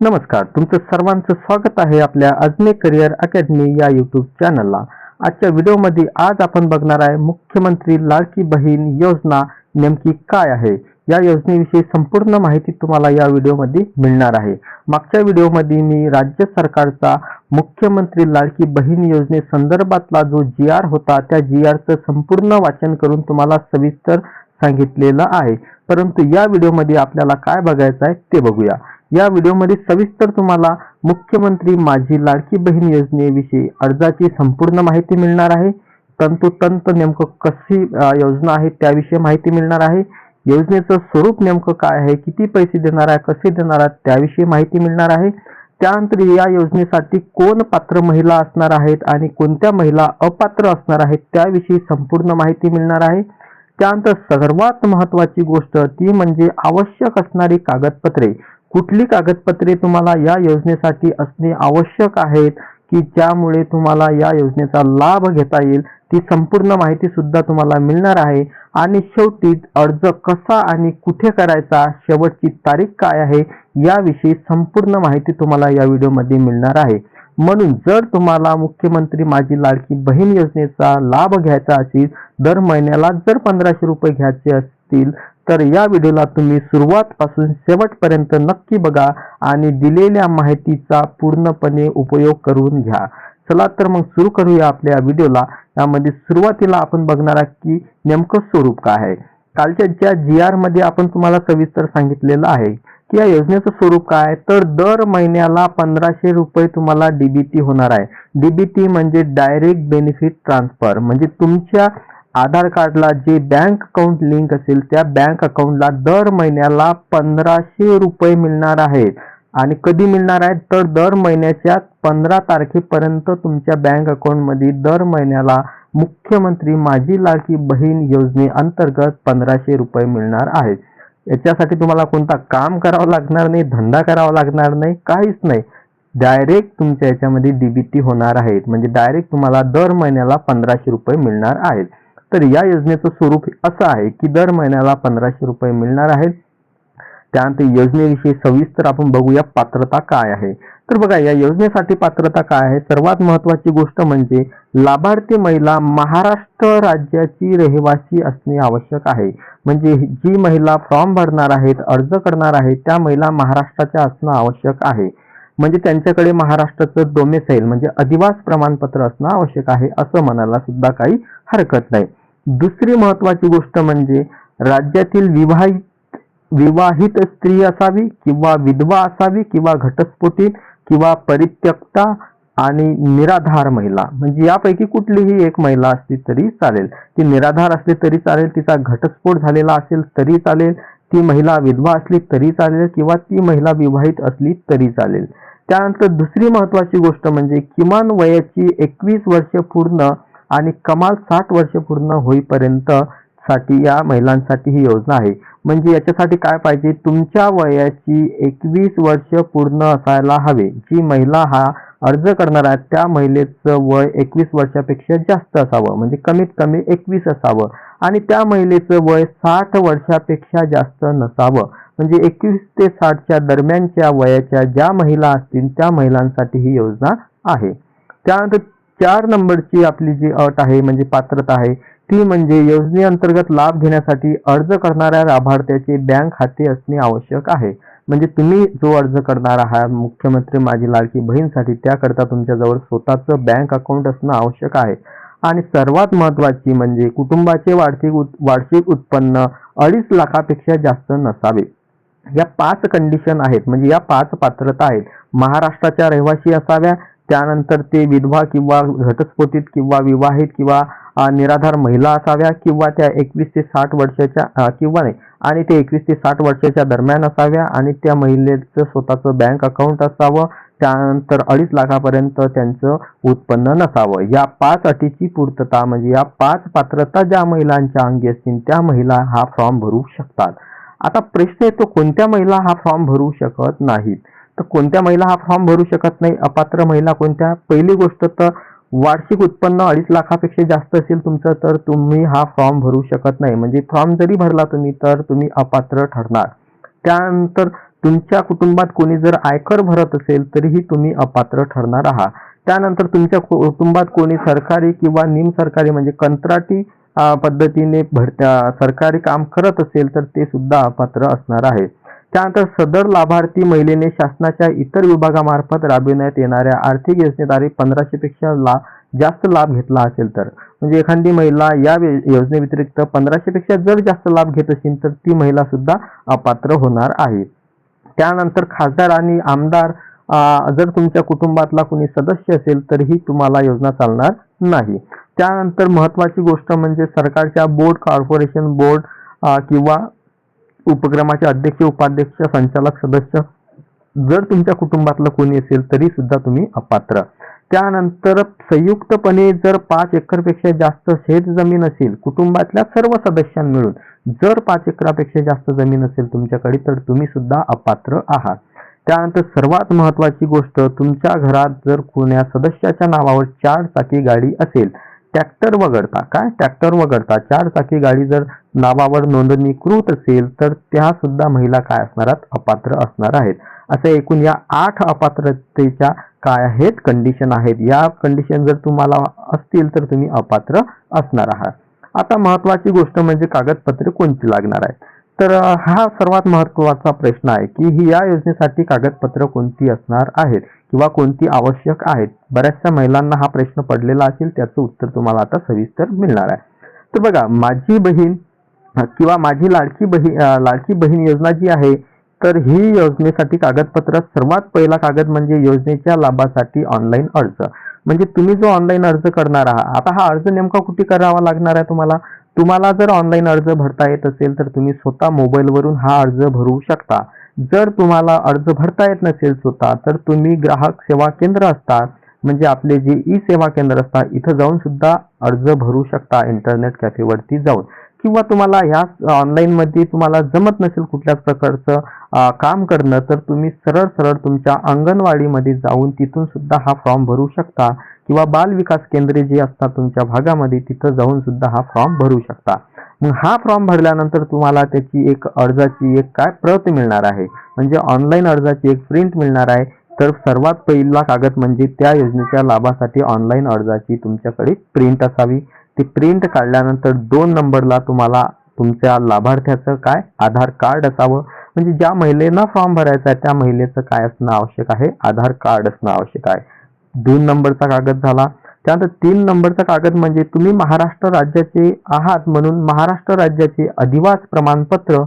नमस्कार तुमचं सर्वांचं स्वागत आहे आपल्या अजमे करिअर अकॅडमी या यूट्यूब चॅनलला आजच्या व्हिडिओमध्ये आज आपण बघणार आहे मुख्यमंत्री लाडकी बहीण योजना नेमकी काय आहे? या योजनेविषयी संपूर्ण माहिती तुम्हाला या व्हिडिओमध्ये मिळणार आहे. मागच्या व्हिडिओमध्ये मी राज्य सरकारचा मुख्यमंत्री लाडकी बहीण योजने संदर्भातला जो जी आर होता त्या जी आरचं संपूर्ण वाचन करून तुम्हाला सविस्तर सांगितलेलं आहे. परंतु या व्हिडिओमध्ये आपल्याला काय बघायचं आहे ते बघूया. या व्हिडिओमध्ये सविस्तर तुम्हाला मुख्यमंत्री माझी लाडकी बहीण योजनेविषयी अर्जाची संपूर्ण माहिती मिळणार आहे. तंतोतंत नेमकं कशी योजना आहे त्याविषयी माहिती मिळणार आहे. योजनेचं स्वरूप नेमकं काय आहे किती पैसे देणार आहे कसे देणार आहे त्याविषयी माहिती मिळणार आहे. त्यानंतर या योजनेसाठी कोण पात्र महिला असणार आहेत आणि कोणत्या महिला अपात्र असणार आहेत त्याविषयी संपूर्ण माहिती मिळणार आहे. त्यानंतर सर्वात महत्वाची गोष्ट ती म्हणजे आवश्यक असणारी कागदपत्रे. कुठली कागदपत्रे तुम्हाला या योजनेसाठी असणे आवश्यक आहेत की ज्यामुळे तुम्हाला या योजनेचा लाभ घेता येईल ती संपूर्ण माहिती सुद्धा तुम्हाला मिळणार आहे. आणि शेवटी अर्ज कसा आणि कुठे करायचा शेवटची तारीख काय आहे याविषयी संपूर्ण माहिती तुम्हाला या व्हिडिओमध्ये मिळणार आहे. म्हणून जर तुम्हाला मुख्यमंत्री माझी लाडकी बहीण योजनेचा लाभ घ्यायचा असेल दर महिन्याला जर पंधराशे रुपये घ्यायचे असतील तर या व्हिडिओला तुम्ही सुरुवातपासून शेवटपर्यंत नक्की बघा आणि दिलेल्या माहितीचा पूर्णपणे उपयोग करून घ्या. चला तर मग सुरू करूया आपल्या व्हिडिओला. यामध्ये सुरुवातीला आपण बघणार आहोत की नेमकं स्वरूप काय आहे. कालच्या ज्या जी आरमध्ये आपण तुम्हाला सविस्तर सांगितलेलं आहे की या योजनेचं स्वरूप काय आहे? तर दर महिन्याला पंधराशे रुपये तुम्हाला डीबीटी होणार आहे. डीबीटी म्हणजे डायरेक्ट बेनिफिट ट्रान्सफर म्हणजे तुमच्या आधार कार्डला जे बँक अकाउंट लिंक असेल त्या बँक अकाउंटला दर महिन्याला पंधराशे रुपये मिळणार आहेत. आणि कधी मिळणार आहेत? तर दर महिन्याच्या पंधरा तारखेपर्यंत तुमच्या बँक अकाउंटमध्ये दर महिन्याला मुख्यमंत्री माझी लाडकी बहीण योजनेअंतर्गत पंधराशे रुपये मिळणार आहेत. याच्यासाठी तुम्हाला कोणता काम करावं लागणार नाही धंदा करावा लागणार नाही काहीच नाही. डायरेक्ट तुमच्या याच्यामध्ये डीबीटी होणार आहेत. म्हणजे डायरेक्ट तुम्हाला दर महिन्याला पंधराशे रुपये मिळणार आहेत. तर या योजनेचं स्वरूप असं आहे की दर महिन्याला पंधराशे रुपये मिळणार आहेत. त्यानंतर योजनेविषयी सविस्तर आपण बघूया पात्रता काय आहे. तर बघा या योजनेसाठी पात्रता काय आहे? सर्वात महत्वाची गोष्ट म्हणजे लाभार्थी महिला महाराष्ट्र राज्याची रहिवासी असणे आवश्यक आहे. म्हणजे जी महिला फॉर्म भरणार आहेत अर्ज करणार आहेत त्या महिला महाराष्ट्राच्या असणं आवश्यक आहे. म्हणजे त्यांच्याकडे महाराष्ट्राचं डोमेसाईल म्हणजे अधिवास प्रमाणपत्र असणं आवश्यक आहे असं म्हणायला सुद्धा काही हरकत नाही. दुसरी महत्वाची गोष्ट म्हणजे राज्यातील विवाहित विवाहित स्त्री असावी किंवा विधवा असावी किंवा घटस्फोटी किंवा परित्यक्ता आणि निराधार महिला. म्हणजे यापैकी कुठलीही एक महिला असली तरी चालेल. ती निराधार असली तरी चालेल तिचा घटस्फोट झालेला असेल तरी चालेल ती महिला विधवा असली तरी चालेल किंवा ती महिला विवाहित असली तरी चालेल. त्यानंतर दुसरी महत्वाची गोष्ट म्हणजे किमान वयाची एकवीस वर्ष पूर्ण आणि कमाल साठ वर्ष पूर्ण होईपर्यंत साठी या महिलांसाठी ही योजना आहे. म्हणजे याच्यासाठी काय पाहिजे? तुमच्या वयाची एकवीस वर्ष पूर्ण असायला हवे. जी महिला हा अर्ज करणार आहे त्या महिलेचं वय एकवीस वर्षापेक्षा जास्त असावं. म्हणजे कमीत कमी एकवीस असावं. आणि त्या महिलेचं वय साठ वर्षापेक्षा जास्त नसावं. म्हणजे एकवीस ते साठच्या दरम्यानच्या वयाच्या ज्या महिला असतील त्या महिलांसाठी ही योजना आहे. त्यानंतर चार नंबरची आपली जी अट आहे म्हणजे पात्रता आहे ती म्हणजे योजनेअंतर्गत लाभ घेण्यासाठी अर्ज करणाऱ्या लाभार्थ्याचे बँक खाते असणे आवश्यक आहे. म्हणजे तुम्ही जो अर्ज करणार आहात मुख्यमंत्री माझी लाडकी बहीणसाठी त्याकरता तुमच्याजवळ स्वतःचं बँक अकाउंट असणं आवश्यक आहे. आणि सर्वात महत्वाची म्हणजे कुटुंबाचे वार्षिक उत- वार्षिक उत्पन्न अडीच लाखापेक्षा जास्त नसावे. या पाच कंडिशन आहेत. म्हणजे या पाच पात्रता आहेत. महाराष्ट्राच्या रहिवासी असाव्या त्यानंतर ते विधवा किंवा घटस्फोटित किंवा विवाहित किंवा निराधार महिला असाव्या किंवा त्या एकवीस ते साठ वर्षाच्या किंवा नाही. आणि ते एकवीस ते साठ वर्षाच्या दरम्यान असाव्या आणि त्या महिलेचं स्वतःचं बँक अकाउंट असावं. त्यानंतर अडीच लाखापर्यंत त्यांचं उत्पन्न नसावं. या पाच अटीची पूर्तता म्हणजे या पाच पात्रता ज्या महिलांच्या अंगी असतील त्या महिला हा फॉर्म भरू शकतात. आता प्रश्न येतो कोणत्या महिला हा फॉर्म भरू शकत नाहीत? तर कोणत्या महिला हा फॉर्म भरू शकत नाही? अपात्र महिला कोणत्या? पहिली गोष्ट तर वार्षिक उत्पन्न अडीच लाखापेक्षा जास्त असेल तुमचं तर तुम्ही हा फॉर्म भरू शकत नाही. म्हणजे फॉर्म जरी भरला तुम्ही तर तुम्ही अपात्र ठरणार. त्यानंतर तुमच्या कुटुंबात कोणी जर आयकर भरत असेल तरीही तुम्ही अपात्र ठरणार आहात. त्यानंतर तुमच्या कुटुंबात कोणी सरकारी किंवा निमसरकारी म्हणजे कंत्राटी पद्धतीने भरत्या सरकारी काम करत असेल तर ते सुद्धा अपात्र असणार आहे. त्यानंतर सदर लाभार्थी महिलेने शासनाच्या इतर विभागामार्फत राबविण्यात येणाऱ्या आर्थिक योजनेद्वारे पंधराशे पेक्षा ला जास्त लाभ घेतला असेल तर. म्हणजे एखादी महिला या वे- योजनेव्यतिरिक्त पंधराशे पेक्षा जर जास्त लाभ घेत असेल तर ती महिला सुद्धा अपात्र होणार आहे. त्यानंतर खासदार आणि आमदार जर तुमच्या कुटुंबातला कोणी सदस्य असेल तरीही तुम्हाला योजना चालणार नाही. त्यानंतर महत्त्वाची गोष्ट म्हणजे सरकारच्या बोर्ड कॉर्पोरेशन बोर्ड किंवा उपक्रमाचे अध्यक्ष उपाध्यक्ष संचालक सदस्य जर तुमच्या कुटुंबातलं कोणी असेल तरी सुद्धा तुम्ही अपात्र. त्यानंतर संयुक्तपणे जर पाच एकरपेक्षा जास्त शेत जमीन असेल कुटुंबातल्या सर्व सदस्यां मिळून जर पाच एकरापेक्षा जास्त जमीन असेल तुमच्याकडे तर तुम्ही सुद्धा अपात्र आहात. त्यानंतर सर्वात महत्वाची गोष्ट तुमच्या घरात जर कोण्या सदस्याच्या नावावर चार चाकी गाडी असेल ट्रॅक्टर वगळता. काय? ट्रॅक्टर वगळता. चार चाकी गाडी जर नावावर नोंदणीकृत असेल तर त्या सुद्धा महिला काय असणार आहेत? अपात्र असणार आहेत. असे एकूण या आठ अपात्रतेच्या काय आहेत? कंडिशन आहेत. या कंडिशन जर तुम्हाला असतील तर तुम्ही अपात्र असणार आहात. आता महत्वाची गोष्ट म्हणजे कागदपत्रे कोणती लागणार आहेत? तर हा सर्वात महत्त्वाचा प्रश्न आहे की ही या योजनेसाठी कागदपत्र कोणती असणार आहेत किंवा कोणती आवश्यक आहेत? बऱ्याचशा महिलांना हा प्रश्न पडलेला असेल त्याचं उत्तर तुम्हाला आता सविस्तर मिळणार आहे. तर बघा माझी बहीण किंवा माझी लाडकी बहीण लाडकी बहीण योजना जी आहे तर ही योजनेसाठी कागदपत्र सर्वात पहिला कागद म्हणजे योजनेच्या लाभासाठी ऑनलाईन अर्ज. म्हणजे तुम्ही जो ऑनलाईन अर्ज करणार आहात आता हा अर्ज नेमका कुठे करावा लागणार आहे तुम्हाला? तुम्हाला जर ऑनलाईन अर्ज भरता येत असेल तर तुम्ही स्वतः मोबाईलवरून हा अर्ज भरू शकता. जर तुम्हाला अर्ज भरता येत नसेल स्वतः तर तुम्ही ग्राहक सेवा केंद्र असतात म्हणजे आपले जे ई सेवा केंद्र असतात इथं जाऊन सुद्धा अर्ज भरू शकता इंटरनेट कॅफेवरती जाऊन. किंवा तुम्हाला ह्या ऑनलाईनमध्ये तुम्हाला जमत नसेल कुठल्याच प्रकारचं काम करणं तर तुम्ही सरळ सरळ तुमच्या अंगणवाडीमध्ये जाऊन तिथून सुद्धा हा फॉर्म भरू शकता. किंवा बाल विकास केंद्रे जी असतात तुमच्या भागामध्ये तिथं जाऊन सुद्धा हा फॉर्म भरू शकता. मग हा फॉर्म भरल्यानंतर तुम्हाला त्याची एक अर्जाची एक काय प्रत मिळणार आहे? म्हणजे ऑनलाईन अर्जाची एक प्रिंट मिळणार आहे. तर सर्वात पहिला कागद म्हणजे त्या योजनेच्या लाभासाठी ऑनलाईन अर्जाची तुमच्याकडे प्रिंट असावी. ती प्रिंट काढल्यानंतर दोन नंबरला तुम्हाला तुमच्या लाभार्थ्याचं काय? आधार कार्ड असावं. म्हणजे ज्या महिलेनं फॉर्म भरायचा आहे त्या महिलेचं काय असणं आवश्यक आहे? आधार कार्ड असणं आवश्यक आहे. दोन नंबरचा कागद झाला. त्यानंतर तीन नंबरचा कागद म्हणजे तुम्ही महाराष्ट्र राज्याचे आहात म्हणून महाराष्ट्र राज्याचे अधिवास प्रमाणपत्र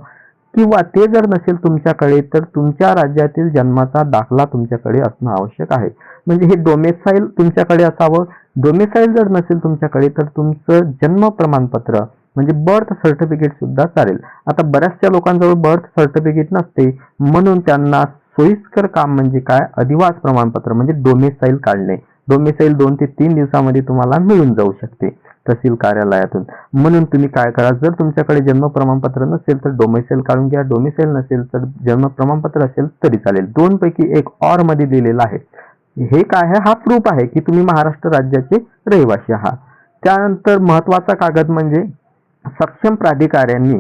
किंवा ते जर नसेल तुमच्याकडे तर तुमच्या राज्यातील जन्माचा दाखला तुमच्याकडे असणं आवश्यक आहे. म्हणजे हे डोमेसाईल तुमच्याकडे असावं. डोमेसाईल जर नसेल तुमच्याकडे तर तुमचं जन्म प्रमाणपत्र म्हणजे बर्थ सर्टिफिकेट सुद्धा चालेल. आता बऱ्याचशा लोकांजवळ बर्थ सर्टिफिकेट नसते. म्हणून त्यांना सोयीस्कर काम म्हणजे काय? अधिवास प्रमाणपत्र म्हणजे डोमेसाईल काढणे. डोमेसाईल दोन ते तीन दिवसामध्ये तुम्हाला मिळून जाऊ शकते तहसील कार्यालयातून. म्हणून तुम्ही काय करा जर तुमच्याकडे जन्म प्रमाणपत्र नसेल तर डोमेसाईल काढून घ्या. डोमेसेल नसेल तर जन्म प्रमाणपत्र असेल तरी चालेल. दोन पैकी एक ऑरमध्ये दिलेला आहे. हे काय आहे? हा प्रूफ आहे की तुम्ही महाराष्ट्र राज्याचे रहिवासी आहात. त्यानंतर महत्त्वाचा कागद म्हणजे सक्षम प्राधिकाऱ्यांनी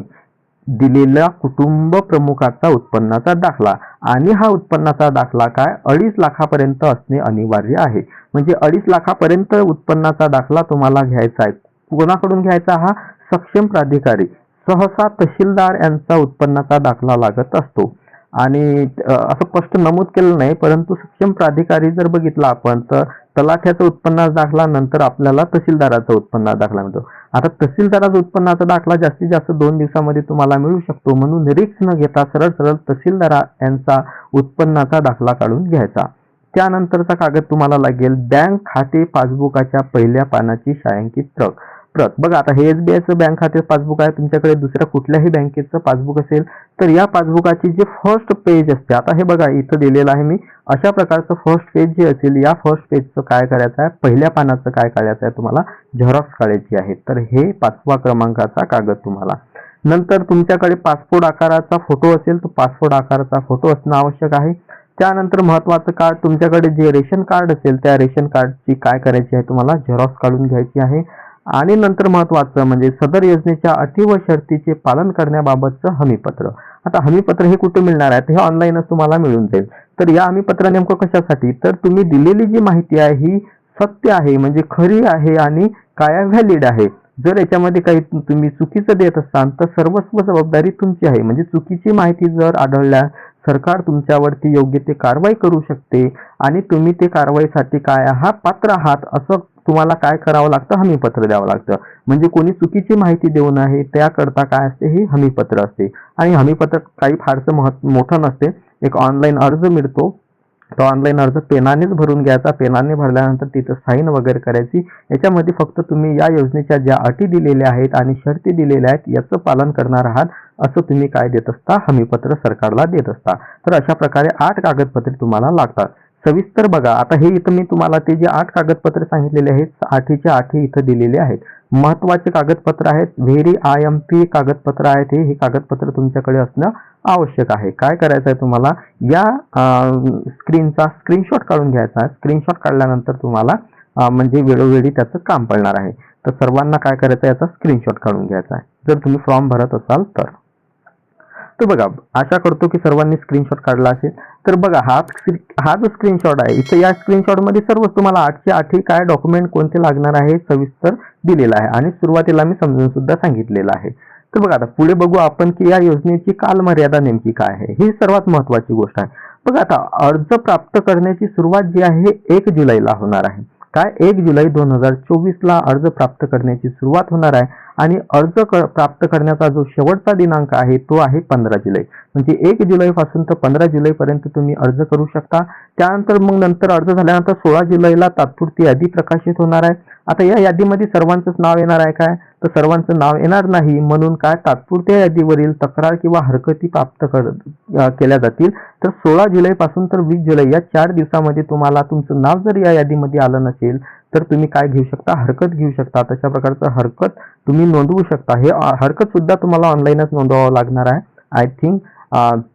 दिलेला कुटुंब प्रमुखाचा उत्पन्नाचा दाखला. आणि हा उत्पन्नाचा दाखला काय? अडीच लाखापर्यंत असणे अनिवार्य आहे. म्हणजे अडीच लाखापर्यंत उत्पन्नाचा दाखला तुम्हाला घ्यायचा आहे. कोणाकडून घ्यायचा हा? सक्षम प्राधिकारी. सहसा तहसीलदार यांचा उत्पन्नाचा दाखला लागत असतो. आणि असं स्पष्ट नमूद केलं नाही परंतु सक्षम प्राधिकारी जर बघितला आपण तर तलाठ्याचा उत्पन्नाचा दाखला नंतर आपल्याला तहसीलदाराचा उत्पन्नाचा दाखला मिळतो. आता तहसीलदाराचा उत्पन्नाचा दाखला जास्तीत जास्त दोन दिवसामध्ये तुम्हाला मिळू शकतो म्हणून रिक्स न घेता सरळ सरळ तहसीलदार यांचा उत्पन्नाचा दाखला काढून घ्यायचा. त्यानंतरचा कागद तुम्हाला लागेल बँक खाते पासबुकाच्या पहिल्या पानाची छायांकित प्रत प्रत बघा आता हे आयचं बँक खाते पासबुक आहे तुमच्याकडे दुसऱ्या कुठल्याही बँकेचं पासबुक असेल तर या पासबुकाची जे फर्स्ट पेज असते आता हे बघा इथं दिलेलं आहे मी अशा प्रकारचं फर्स्ट पेज जे असेल या फर्स्ट पेजचं काय करायचं आहे? पहिल्या पानाचं काय करायचं आहे तुम्हाला? झेरॉक्स काढायची आहे. तर हे पाचवा क्रमांकाचा कागद तुम्हाला. नंतर तुमच्याकडे पासपोर्ट आकाराचा फोटो असेल तर पासपोर्ट आकाराचा फोटो असणं आवश्यक आहे. त्यानंतर महत्वाचं कार्ड तुमच्याकडे जे रेशन कार्ड असेल त्या रेशन कार्डची काय करायची आहे तुम्हाला? झेरॉक्स काढून घ्यायची आहे. आणि नंतर महत्वाचं म्हणजे सदर योजनेच्या अटी व शर्तीचे पालन करण्याबाबतचं हमीपत्र. आता हमीपत्र हे कुठे मिळणार आहे? हे ऑनलाईनच तुम्हाला मिळून जाईल. तर या हमीपत्र नेमकं कशासाठी? तर तुम्ही दिलेली जी माहिती आहे ही सत्य आहे म्हणजे खरी आहे आणि काय व्हॅलिड आहे. जर याच्यामध्ये काही तुम्ही चुकीचं देत असाल तर सर्वस्व जबाबदारी तुमची आहे. म्हणजे चुकीची माहिती जर आढळल्या सरकार तुमच्यावरती योग्य ते कारवाई करू शकते आणि तुम्ही ते कारवाईसाठी काय आहात? पात्र आहात असं तुम्हाला काय करावं लागतं? हमीपत्र द्यावं लागतं. म्हणजे कोणी चुकीची माहिती देऊ नये त्याकरता काय असते? हे हमीपत्र असते. आणि हमीपत्र काही फारसं मह मोठं नसते. एक ऑनलाईन अर्ज मिळतो. तो ऑनलाईन अर्ज पेनानेच भरून घ्यायचा. पेनाने भरल्यानंतर तिथं साईन वगैरे करायची. याच्यामध्ये फक्त तुम्ही या योजनेच्या ज्या अटी दिलेल्या आहेत आणि शर्ती दिलेल्या आहेत याचं पालन करणार आहात असं तुम्ही काय देत असता? हमीपत्र सरकारला देत असता. तर अशा प्रकारे आठ कागदपत्रे तुम्हाला लागतात. सविस्तर बघा. आता हे इथं मी तुम्हाला ते जे आठ कागदपत्र सांगितलेले आहेत आठीच्या आठी इथं दिलेले आहेत. महत्त्वाचे कागदपत्र आहेत व्हेरी आय एम पी कागदपत्र आहेत हे हे कागदपत्र तुमच्याकडे असणं आवश्यक आहे. काय करायचं आहे तुम्हाला? या स्क्रीनचा स्क्रीनशॉट काढून घ्यायचा. आहे स्क्रीनशॉट काढल्यानंतर तुम्हाला म्हणजे वेळोवेळी त्याचं काम पडणार आहे. तर सर्वांना काय करायचं याचा स्क्रीनशॉट काढून घ्यायचा आहे. जर तुम्ही फॉर्म भरत असाल तर. तर बघा आशा करतो की सर्वांनी स्क्रीनशॉट काढला असेल. तर बघा हा स्क्री- हा जो स्क्रीनशॉट आहे इथं या स्क्रीनशॉटमध्ये सर्वच तुम्हाला आठशे आठही काय डॉक्युमेंट कोणते लागणार आहे सविस्तर दिलेलं आहे. आणि सुरुवातीला मी समजून सुद्धा सांगितलेलं आहे. तर बघा आता पुढे बघू आपण की या योजनेची कालमर्यादा नेमकी काय आहे. ही सर्वात महत्वाची गोष्ट आहे. बघा आता अर्ज प्राप्त करण्याची सुरुवात जी आहे एक जुलैला होणार आहे. काय? एक जुलै दोन हजार चोवीसला अर्ज प्राप्त करण्याची सुरुवात होणार आहे. आणि अर्ज क- प्राप्त करण्याचा जो शेवटचा दिनांक आहे तो आहे पंधरा जुलै. म्हणजे एक जुलै पासून तर पंधरा जुलैपर्यंत तुम्ही अर्ज करू शकता. त्यानंतर मग नंतर अर्ज झाल्यानंतर सोळा जुलैला तात्पुरती यादी प्रकाशित होणार आहे. आता या यादीमध्ये सर्वांचंच नाव येणार आहे काय? तर सर्वांचं नाव येणार नाही म्हणून काय? तात्पुरत्या यादीवरील तक्रार किंवा हरकती प्राप्त कर केल्या जातील. तर सोळा जुलैपासून तर वीस जुलै या चार दिवसामध्ये तुम्हाला तुमचं नाव जर या यादीमध्ये आलं नसेल तर तुम्ही काय घेऊ शकता? हरकत घेऊ शकता. तशा प्रकारचं हरकत तुम्ही नोंदवू शकता. हे हरकत सुद्धा तुम्हाला ऑनलाईनच नोंदवावं लागणार आहे. आय थिंक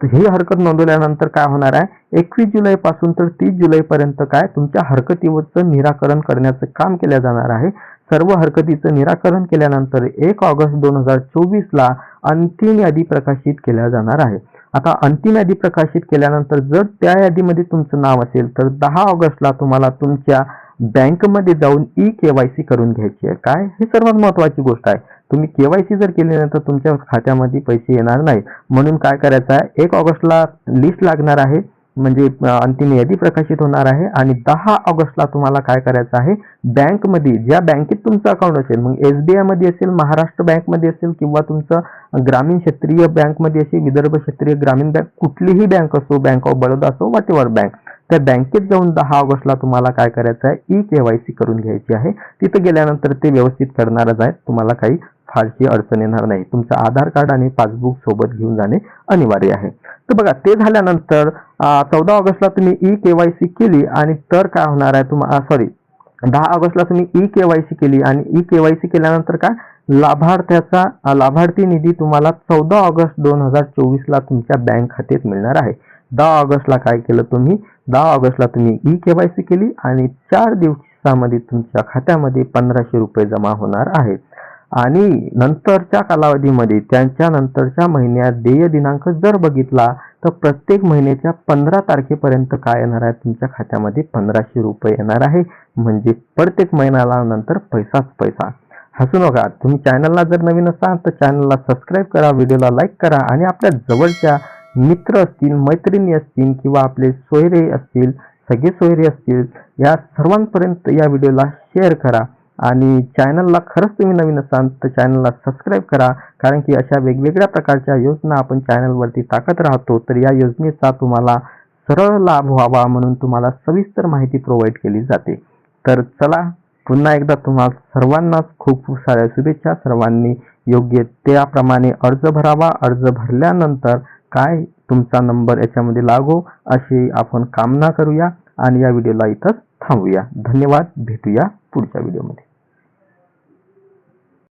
ही हरकत नोंदवल्यानंतर काय होणार आहे? एकवीस जुलै पासून तर तीस जुलैपर्यंत काय तुमच्या हरकतीवरचं निराकरण करण्याचं काम केलं जाणार आहे. सर्व हरकतीचं निराकरण केल्यानंतर एक ऑगस्ट दोन हजार चोवीसला अंतिम यादी प्रकाशित केल्या जाणार आहे. आता अंतिम यादी प्रकाशित केल्यानंतर जर त्या यादीमध्ये तुमचं नाव असेल तर दहा ऑगस्टला तुम्हाला तुमच्या बँकमध्ये जाऊन ई केवायसी करून घ्यायची आहे. काय? ही सर्वात महत्वाची गोष्ट आहे. तुम्ही केवायसी जर केली नाही तर तुमच्या खात्यामध्ये पैसे येणार नाही. म्हणून काय करायचं आहे? एक ऑगस्टला लिस्ट लागणार आहे. म्हणजे अंतिम यादी प्रकाशित होणार आहे. आणि दहा ऑगस्टला तुम्हाला काय करायचं आहे? बँकमध्ये ज्या बँकेत तुमचं अकाउंट असेल मग एस बी मध्ये असेल महाराष्ट्र बँकमध्ये असेल किंवा तुमचं ग्रामीण क्षेत्रीय बँकमध्ये असेल विदर्भ क्षेत्रीय ग्रामीण बँक कुठलीही बँक असो बँक ऑफ बडोदा असो वॉट एव्हर बँक त्या बँकेत जाऊन दहा ऑगस्टला तुम्हाला काय करायचं आहे? ई केवायसी करून घ्यायची आहे. तिथं गेल्यानंतर ते व्यवस्थित करणारच आहे तुम्हाला काही फारशी अडचण येणार नाही. तुमचं आधार कार्ड आणि पासबुक सोबत घेऊन जाणे अनिवार्य आहे. तर बघा ते झाल्यानंतर चौदा ऑगस्टला तुम्ही ई केवायसी केली आणि तर काय होणार आहे तुम्हाला सॉरी दहा ऑगस्टला तुम्ही ई केवायसी केली आणि ई केवायसी केल्यानंतर काय? लाभार्थ्याचा लाभार्थी निधी तुम्हाला चौदा ऑगस्ट दोन हजार चोवीसला तुमच्या बँक खात्यात मिळणार आहे. दहा ऑगस्टला काय केलं तुम्ही? दहा ऑगस्टला तुम्ही ई केवायसी केली आणि चार दिवसामध्ये तुमच्या खात्यामध्ये पंधराशे रुपये जमा होणार आहेत. आणि नंतरच्या कालावधीमध्ये त्यांच्या नंतरच्या महिन्यात देय दिनांक जर बघितला तर प्रत्येक महिन्याच्या पंधरा तारखेपर्यंत काय येणार आहे? तुमच्या खात्यामध्ये पंधराशे रुपये येणार आहे. म्हणजे प्रत्येक महिन्याला नंतर पैसाच पैसा. हसू नका. तुम्ही चॅनलला जर नवीन असाल तर चॅनलला सबस्क्राईब करा व्हिडिओला लाईक करा आणि आपल्या जवळच्या मित्र असतील मैत्रिणी असतील किंवा आपले सोयरे असतील सगळे सोयरे असतील या सर्वांपर्यंत या व्हिडिओला शेअर करा. आणि चॅनलला खरंच तुम्ही नवीन असाल तर चॅनलला सबस्क्राईब करा. कारण की अशा वेगवेगळ्या प्रकारच्या योजना आपण चॅनलवरती टाकत राहतो तर या योजनेचा तुम्हाला सरळ लाभ व्हावा म्हणून तुम्हाला सविस्तर माहिती प्रोव्हाइड केली जाते. तर चला पुन्हा एकदा तुम्हाला सर्वांनाच खूप खूप साऱ्या शुभेच्छा. सर्वांनी योग्य त्याप्रमाणे अर्ज भरावा. अर्ज भरल्यानंतर काय तुमचा नंबर याच्यामध्ये लागो अशी आपण कामना करूया आणि या व्हिडिओला इथंच थांबूया. धन्यवाद. भेटूया पुढच्या व्हिडिओमध्ये.